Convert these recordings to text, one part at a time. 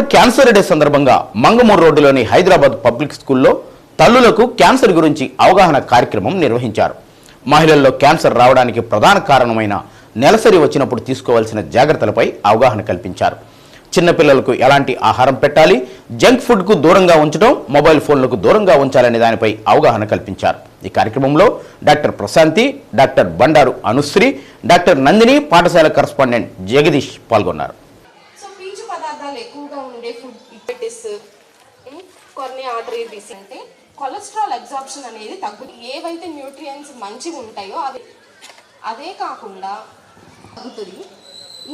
World cancer day సందర్భంగా మంగమూరు రోడ్డులోని Hyderabad public స్కూల్లో తల్లులకు క్యాన్సర్ గురించి అవగాహన కార్యక్రమం నిర్వహించారు. మహిళల్లో క్యాన్సర్ రావడానికి ప్రధాన కారణమైన నెలసరి వచ్చినప్పుడు తీసుకోవాల్సిన జాగ్రత్తలపై అవగాహన కల్పించారు. చిన్నపిల్లలకు ఎలాంటి ఆహారం పెట్టాలి జంక్ ఫుడ్కు దూరంగా ఉంచడం మొబైల్ ఫోన్లకు దూరంగా ఉంచాలనే దానిపై అవగాహన కల్పించారు. ఈ కార్యక్రమంలో doctor Prashanthi doctor Bandaru Anusri doctor Nandini పాఠశాల కరస్పాండెంట్ జగదీష్ పాల్గొన్నారు సో పీచు పదార్థాలు ఎక్కువగా ఉండే ఫుడ్ ఇప్పటిస్ కొన్ని ఆర్టరీ డిసీజ్ అంటే కొలెస్ట్రాల్ అబ్జార్ప్షన్ అనేది తగ్గుతుంది. ఏవైతే న్యూట్రియంట్స్ మంచిగా ఉంటాయో అవి అదే కాకుండా తగ్గుతుంది.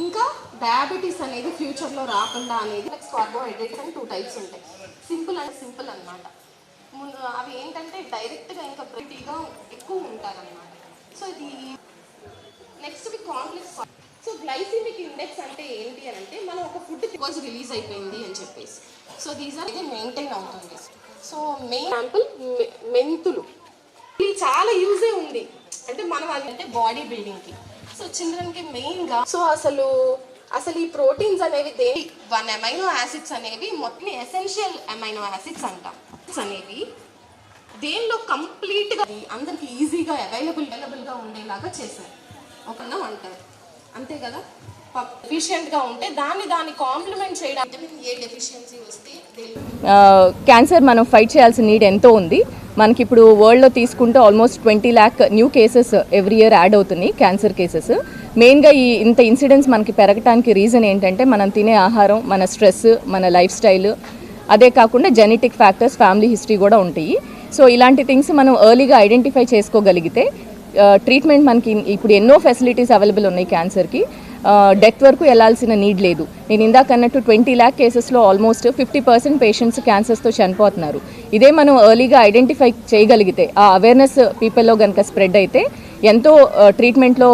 ఇంకా డయాబెటీస్ అనేది ఫ్యూచర్లో రాకుండా అనేది కార్బోహైడ్రేట్స్ అని టూ టైప్స్ ఉంటాయి. సింపుల్ అండ్ సింపుల్ అన్నమాట. ముందు అవి ఏంటంటే డైరెక్ట్గా ఇంకా ప్రతిగా ఎక్కువ ఉంటారన్నమాట సో ఇది నెక్స్ట్ వి కాంప్లెక్స్ ఇండెక్స్ అంటే ఏంటి అని అంటే మనం ఒక ఫుడ్ బికాజ్ రిలీజ్ అయిపోయింది అని చెప్పేసి. సో దీస్ ఆర్ ఇది మెయింటైన్ అవుతుంది. సో మెయిన్ ఎగ్జాంపుల్ మెంతులు. ఇది చాలా యూజే ఉంది. అంటే మనం అది అంటే బాడీ బిల్డింగ్కి సో చిల్డ్రన్కి మెయిన్గా సో అసలు అసలు ఈ ప్రోటీన్స్ అనేవి దే వన్ అమైనో యాసిడ్స్ అనేవి మొత్తం ఎసెన్షియల్ అమైనో యాసిడ్స్ అంటాం. అనేవి దేనిలో కంప్లీట్గా అందరికి ఈజీగా అవైలబుల్ అవైలబుల్గా ఉండేలాగా చేశారు. ఒకన్నా అంటారు. అంతే కదా? ఉంటే దాన్ని దాన్ని కాంప్లిమెంట్ క్యాన్సర్ మనం ఫైట్ చేయాల్సిన నీడ్ ఎంతో ఉంది. మనకి ఇప్పుడు వరల్డ్లో తీసుకుంటే almost twenty lakh new cases every year add అవుతున్నాయి క్యాన్సర్ కేసెస్ మెయిన్గా ఈ ఇంత ఇన్సిడెంట్స్ మనకి పెరగటానికి రీజన్ ఏంటంటే మనం తినే ఆహారం మన స్ట్రెస్ మన లైఫ్ స్టైల్ అదే కాకుండా జెనెటిక్ ఫ్యాక్టర్స్ ఫ్యామిలీ హిస్టరీ కూడా ఉంటాయి. సో ఇలాంటి థింగ్స్ మనం ఎర్లీగా ఐడెంటిఫై చేసుకోగలిగితే ట్రీట్మెంట్ మనకి ఇప్పుడు ఎన్నో ఫెసిలిటీస్ అవైలబుల్ ఉన్నాయి క్యాన్సర్కి డెత్ వరకు వెళ్ళాల్సిన నీడ్ లేదు. నేను ఇందాక అన్నట్టు ట్వంటీ ల్యాక్ కేసెస్లో ఆల్మోస్ట్ ఫిఫ్టీ పర్సెంట్ పేషెంట్స్ క్యాన్సర్స్తో చనిపోతున్నారు. ఇదే మనం ఎర్లీగా ఐడెంటిఫై చేయగలిగితే ఆ అవేర్నెస్ పీపుల్లో కనుక స్ప్రెడ్ అయితే ఎంతో ట్రీట్మెంట్లో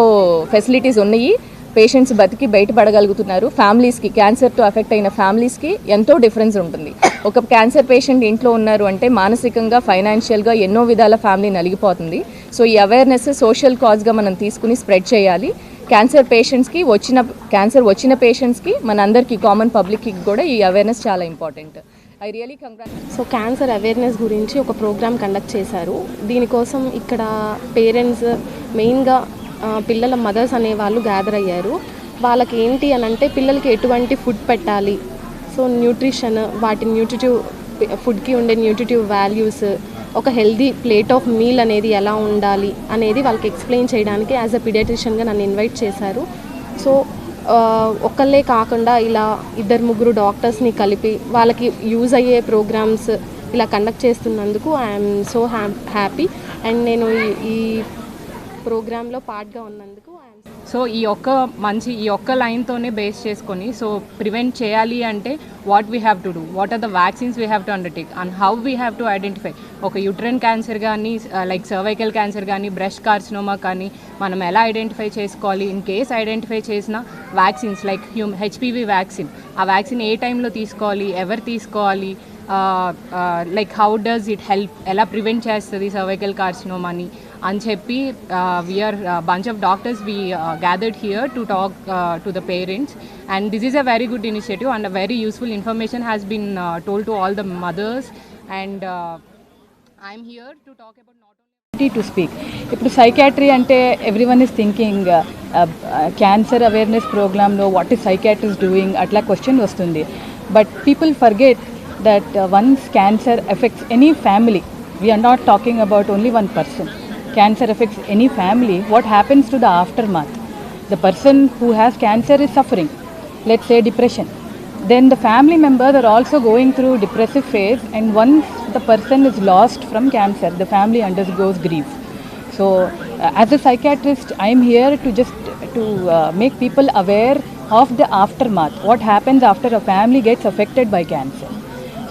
ఫెసిలిటీస్ ఉన్నాయి. పేషెంట్స్ బతికి బయటపడగలుగుతున్నారు. ఫ్యామిలీస్కి క్యాన్సర్తో అఫెక్ట్ అయిన ఫ్యామిలీస్కి ఎంతో డిఫరెన్స్ ఉంటుంది. ఒక క్యాన్సర్ పేషెంట్ ఇంట్లో ఉన్నారు అంటే మానసికంగా ఫైనాన్షియల్గా ఎన్నో విధాల ఫ్యామిలీ నలిగిపోతుంది. సో ఈ అవేర్నెస్ సోషల్ కాజ్గా మనం తీసుకుని స్ప్రెడ్ చేయాలి. క్యాన్సర్ పేషెంట్స్కి వచ్చిన క్యాన్సర్ వచ్చిన పేషెంట్స్కి మనందరికీ కామన్ పబ్లిక్కి కూడా ఈ అవేర్నెస్ చాలా important I really congrat so cancer awareness గురించి ఒక ప్రోగ్రామ్ కండక్ట్ చేశారు. దీనికోసం ఇక్కడ పేరెంట్స్ మెయిన్గా పిల్లల మదర్స్ అనే వాళ్ళు గ్యాదర్ అయ్యారు. వాళ్ళకి ఏంటి అని అంటే పిల్లలకి ఎటువంటి ఫుడ్ పెట్టాలి. సో న్యూట్రిషన్ వాటి న్యూట్రిటివ్ ఫుడ్కి ఉండే న్యూట్రిటివ్ వాల్యూస్ ఒక హెల్దీ ప్లేట్ ఆఫ్ మీల్ అనేది ఎలా ఉండాలి అనేది వాళ్ళకి ఎక్స్ప్లెయిన్ చేయడానికి యాజ్ అ పిడియాట్రిషియన్గా నన్ను ఇన్వైట్ చేశారు. సో ఒకళ్ళే ఒక్కళ్ళే కాకుండా ఇలా ఇద్దరు ముగ్గురు డాక్టర్స్ని కలిపి వాళ్ళకి యూజ్ అయ్యే ప్రోగ్రామ్స్ ఇలా కండక్ట్ చేస్తున్నందుకు I'm so hap happy. And నేను ఈ- ఈ ప్రోగ్రాంలో పార్ట్గా ఉన్నందుకు ఐఎమ్ సో ఈ ఒక్క మంచి ఈ ఒక్క లైన్తోనే బేస్ చేసుకొని సో ప్రివెంట్ చేయాలి అంటే what we have to do what are the vaccines we have to undertake and how we have to identify ఒక యూట్రన్ క్యాన్సర్ కానీ లైక్ సర్వైకల్ క్యాన్సర్ కానీ బ్రెస్ట్ కార్సినోమా కానీ మనం ఎలా ఐడెంటిఫై చేసుకోవాలి? ఇన్ కేస్ ఐడెంటిఫై చేసిన vaccines like hum HPV vaccine ఆ vaccine ఏ టైంలో తీసుకోవాలి? ఎవరు తీసుకోవాలి? Like how does it help ఎలా ప్రివెంట్ చేస్తుంది సర్వైకల్ కార్సినోమాని అని చెప్పి we are bunch of doctors we gathered here to talk to the parents and this is a very good initiative and a very useful information has been told to all the mothers and I'm here to talk about not to speak ఇప్పుడు psychiatry అంటే every one is thinking cancer awareness ప్రోగ్రాంలో what is psychiatrists doing అట్లా question వస్తుంది. But people forget that uh, once cancer affects any family, we are not talking about only one person. Cancer affects any family. What happens to the aftermath? The person who has cancer is suffering, let's say depression. Then the family members are also going through depressive phase, and once the person is lost from cancer, the family undergoes grief. So, uh, as a psychiatrist, I am here to just to uh, make people aware of the aftermath. What happens after a family gets affected by cancer?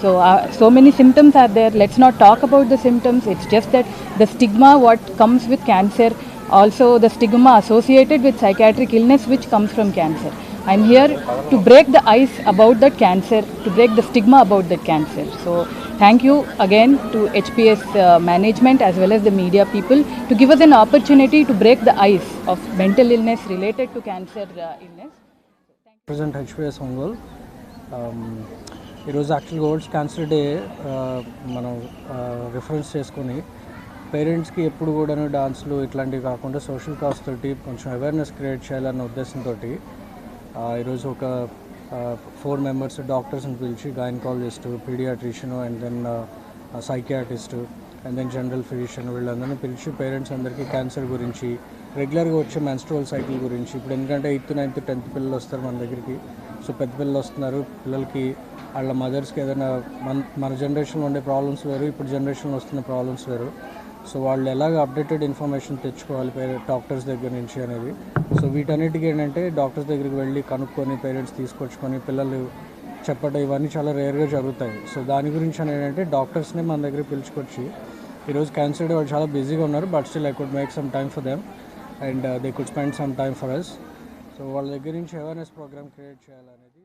So, uh, so many symptoms are there. Let's not talk about the symptoms. It's just that the stigma what comes with cancer, also the stigma associated with psychiatric illness which comes from cancer. I'm here to break the ice about that cancer, to break the stigma about that cancer. So, thank you again to HPS uh, management as well as the media people to give us an opportunity to break the ice of mental illness related to cancer uh, illness. present HPS Ongol. ఈరోజు యాక్చువల్గా world's cancer day మనం reference చేసుకొని పేరెంట్స్కి ఎప్పుడు కూడా డాన్స్లు ఇట్లాంటివి కాకుండా సోషల్ కాస్ తోటి కొంచెం అవేర్నెస్ క్రియేట్ చేయాలన్న ఉద్దేశంతో ఈరోజు ఒక ఫోర్ మెంబర్స్ డాక్టర్స్ని పిలిచి gynaecologist paediatrician and then psychiatrist and then general physician వీళ్ళందరినీ పిలిచి పేరెంట్స్ అందరికీ క్యాన్సర్ గురించి రెగ్యులర్గా వచ్చే మెన్స్ట్రువల్ సైకిల్ గురించి. ఇప్పుడు ఎందుకంటే ఎయిత్ నైన్త్ టెన్త్ పిల్లలు వస్తారు మన దగ్గరికి. సో పెద్ద పిల్లలు వస్తున్నారు. పిల్లలకి వాళ్ళ మదర్స్కి ఏదైనా మన మన జనరేషన్లో ఉండే ప్రాబ్లమ్స్ వేరు. ఇప్పుడు జనరేషన్లో వస్తున్న ప్రాబ్లమ్స్ వేరు. సో వాళ్ళు ఎలాగ అప్డేటెడ్ ఇన్ఫర్మేషన్ తెచ్చుకోవాలి డాక్టర్స్ దగ్గర నుంచి అనేది. సో వీటన్నిటికీ ఏంటంటే డాక్టర్స్ దగ్గరికి వెళ్ళి కనుక్కొని పేరెంట్స్ తీసుకొచ్చుకొని పిల్లలు చెప్పడం ఇవన్నీ చాలా రేర్గా జరుగుతాయి. సో దాని గురించి అని ఏంటంటే డాక్టర్స్ని మన దగ్గర పిలుచుకొచ్చి ఈరోజు క్యాన్సర్ వాళ్ళు చాలా బిజీగా ఉన్నారు but still I could make some time for them and they could spend some time for us so వాళ్ళ దగ్గర నుంచి అవేర్నెస్ ప్రోగ్రామ్ క్రియేట్ చేయాలనేది